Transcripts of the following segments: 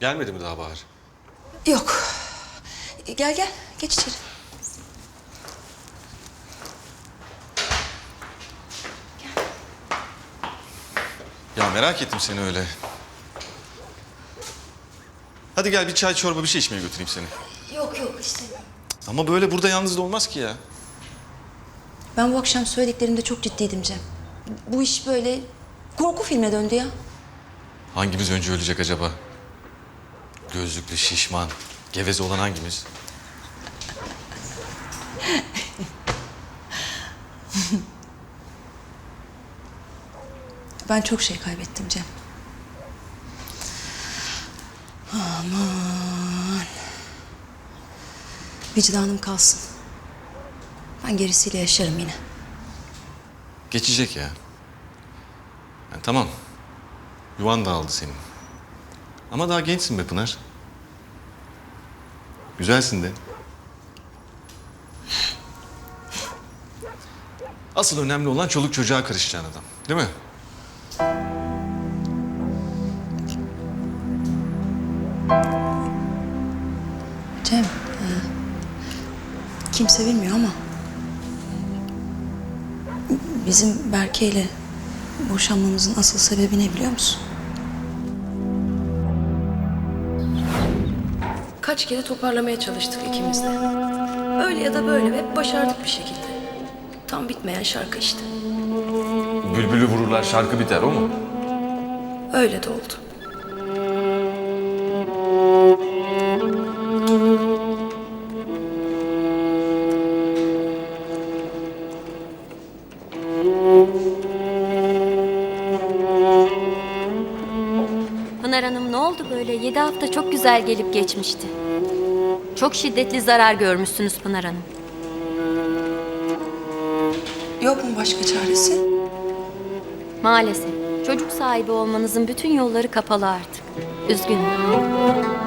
Gelmedi mi daha Bahar? Yok. Gel gel. Geç içeri. Ya merak ettim seni öyle. Hadi gel bir çay çorba bir şey içmeye götüreyim seni. Yok yok istemiyorum. Ama böyle burada yalnız da olmaz ki ya. Ben bu akşam söylediklerimde çok ciddiydim Cem. Bu iş böyle korku filmine döndü ya. Hangimiz önce ölecek acaba? Gözlüklü, şişman, geveze olan hangimiz? Ben çok şey kaybettim Cem. Aman. Vicdanım kalsın. Ben gerisiyle yaşarım yine. Geçecek ya. Yani tamam. Yuvan dağıldı senin. Ama daha gençsin be Pınar. Güzelsin de. Asıl önemli olan çoluk çocuğa karışacağın adam. Değil mi? Cem, e, kimse bilmiyor ama bizim Berke ile boşanmamızın asıl sebebi ne biliyor musun? Kaç kere toparlamaya çalıştık ikimiz de. Öyle ya da böyle hep başardık bir şekilde. Tam bitmeyen şarkı işte. Bülbülü vururlar şarkı biter o mu? Öyle de oldu. Böyle? Yedi hafta çok güzel gelip geçmişti. Çok şiddetli zarar görmüşsünüz Pınar Hanım. Yok mu başka çaresi? Maalesef. Çocuk sahibi olmanızın bütün yolları kapalı artık. Üzgünüm.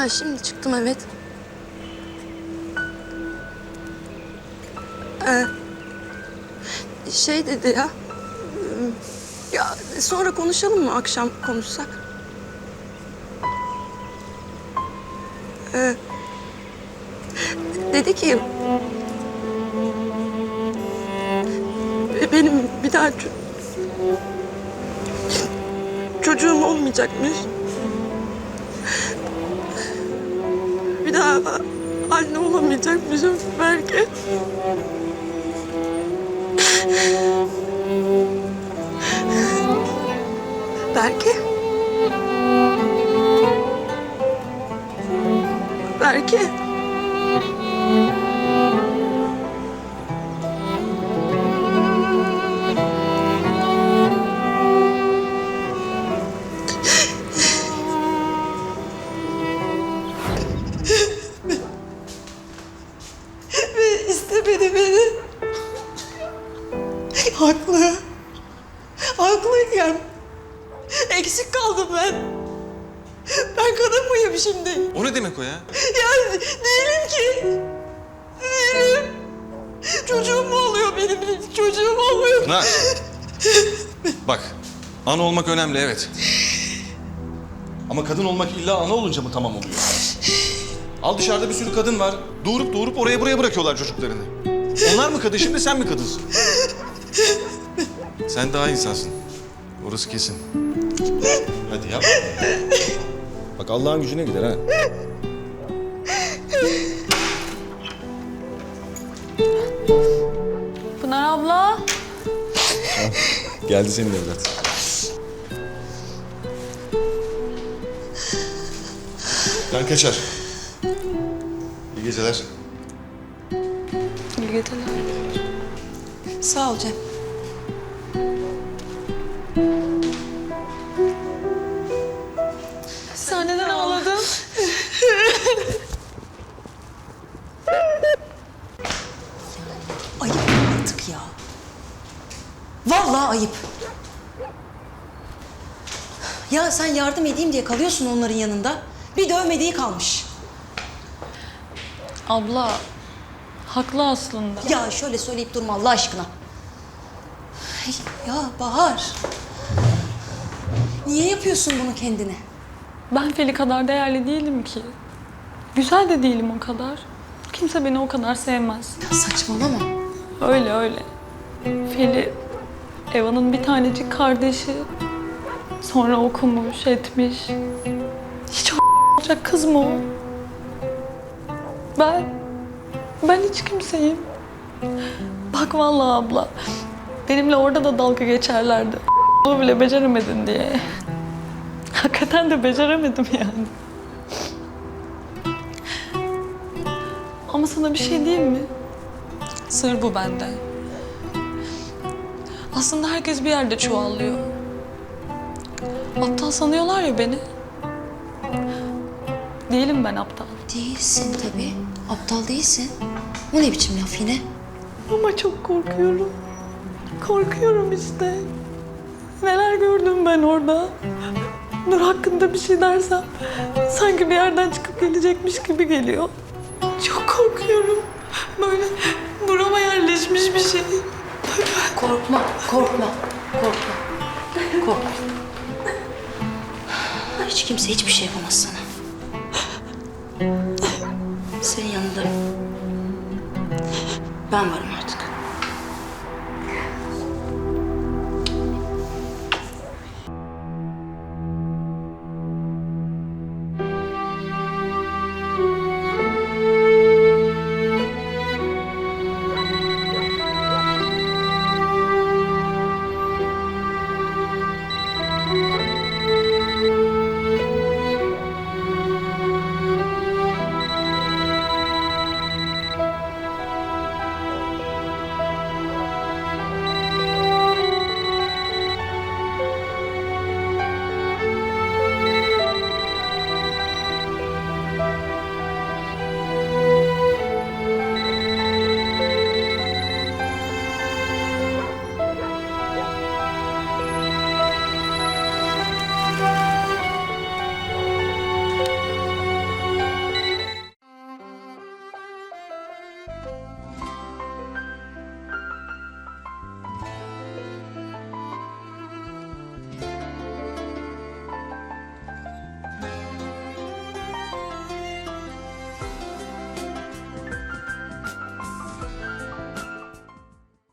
Ha şimdi çıktım evet. Ee, şey dedi ya. hmm, Ya sonra konuşalım mı akşam konuşsak? Ee, dedi ki benim bir daha ço- çocuğum olmayacakmış. Daha anne olamayacakmışım belki. Belki. Belki. O ya? Ya değilim ki. Değilim. Çocuğum mu oluyor benim? Çocuğum olmuyor. Pınar. Bak, ana olmak önemli evet. Ama kadın olmak illa ana olunca mı tamam oluyor? Al dışarıda bir sürü kadın var. Doğurup doğurup oraya buraya bırakıyorlar çocuklarını. Onlar mı kadın şimdi sen mi kadınsın? Sen daha insansın. Orası kesin. Hadi yap. Bak Allah'ın gücüne gider ha. Pınar abla. Geldi senin evlat. Ben kaçar. İyi geceler. İyi geceler. Sağ ol Cem. Vallahi ayıp. Ya sen yardım edeyim diye kalıyorsun onların yanında. Bir dövmediği kalmış. Abla haklı aslında. Ya şöyle söyleyip durma Allah aşkına. Ay, Ya Bahar. Niye yapıyorsun bunu kendine? Ben Feli kadar değerli değilim ki. Güzel de değilim o kadar. Kimse beni o kadar sevmez. Ya saçmalama. Öyle öyle. Feli Eva'nın bir tanecik kardeşi. Sonra okumuş, etmiş. Hiç olacak kız mı o? Ben, ben hiç kimseyim. Bak vallahi abla, benimle orada da dalga geçerlerdi. Bu bile beceremedin diye. Hakikaten de beceremedim yani. Ama sana bir şey diyeyim mi? Sır bu bende. Aslında herkes bir yerde çuvallıyor. Aptal sanıyorlar ya beni. Değilim ben aptal. Değilsin tabii. Aptal değilsin. Bu ne biçim laf yine? Ama çok korkuyorum. Korkuyorum işte. Neler gördüm ben orada. Nur hakkında bir şey dersem sanki bir yerden çıkıp gelecekmiş gibi geliyor. Çok korkuyorum. Böyle burama yerleşmiş bir şey. Korkma, korkma, korkma. Korkma. Hiç kimse hiçbir şey yapamaz sana. Senin yanındayım. Ben varım artık.